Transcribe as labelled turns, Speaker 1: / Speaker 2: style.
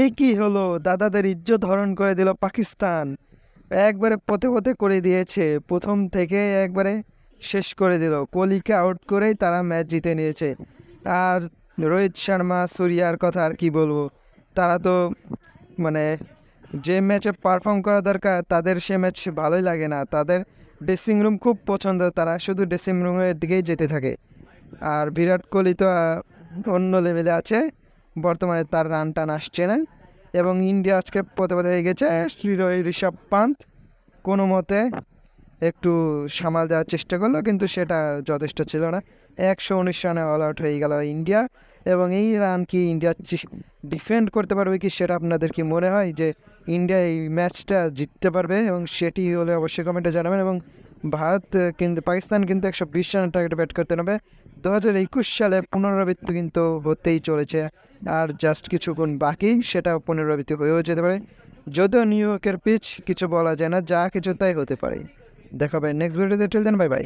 Speaker 1: এই কি হলো? দাদাদের ইজ্জত হরণ করে দিল পাকিস্তান। একবারে পথে পথে করে দিয়েছে। প্রথম থেকে একবারে শেষ করে দিল। কোহলিকে আউট করেই তারা ম্যাচ জিতে নিয়েছে। আর রোহিত শর্মা, সূর্যার কথা আর কি বলব? তারা তো মানে যে ম্যাচে পারফর্ম করা দরকার, তাদের সে ম্যাচ ভালোই লাগে না। তাদের ড্রেসিং রুম খুব পছন্দ। তারা শুধু ড্রেসিং রুমের দিকেই যেতে থাকে। আর বিরাট কোহলি তো অন্য লেভেলে আছে। বর্তমানে তার রান টান আসছে না এবং ইন্ডিয়া আজকে পথে পথে হয়ে গেছে শ্রীরোহি ঋষভ পান্ত কোনো মতে একটু সামাল দেওয়ার চেষ্টা করল, কিন্তু সেটা যথেষ্ট ছিল না। একশো উনিশ রানে অল আউট হয়ে গেল ইন্ডিয়া এবং এই রান কি ইন্ডিয়া ডিফেন্ড করতে পারবে কি সেটা আপনাদের কি মনে হয় যে ইন্ডিয়া এই ম্যাচটা জিততে পারবে এবং সেটি হলে অবশ্যই কমেন্টে জানাবেন এবং ভারত কিন্তু পাকিস্তান কিন্তু একশো বিশ রানের টার্গেটে ব্যাট করতে নেবে। দু হাজার একুশ সালে পুনরাবৃত্তি কিন্তু হতেই চলেছে। আর জাস্ট কিছুক্ষণ বাকি সেটা পুনরাবৃত্তি হয়েও যেতে পারে। যদিও নিউ ইয়র্কের পিচ কিছু বলা যায় না, যা কিছু তাই হতে পারে। দেখাবে নেক্সট ভিডিওতে টেল দেন বাই বাই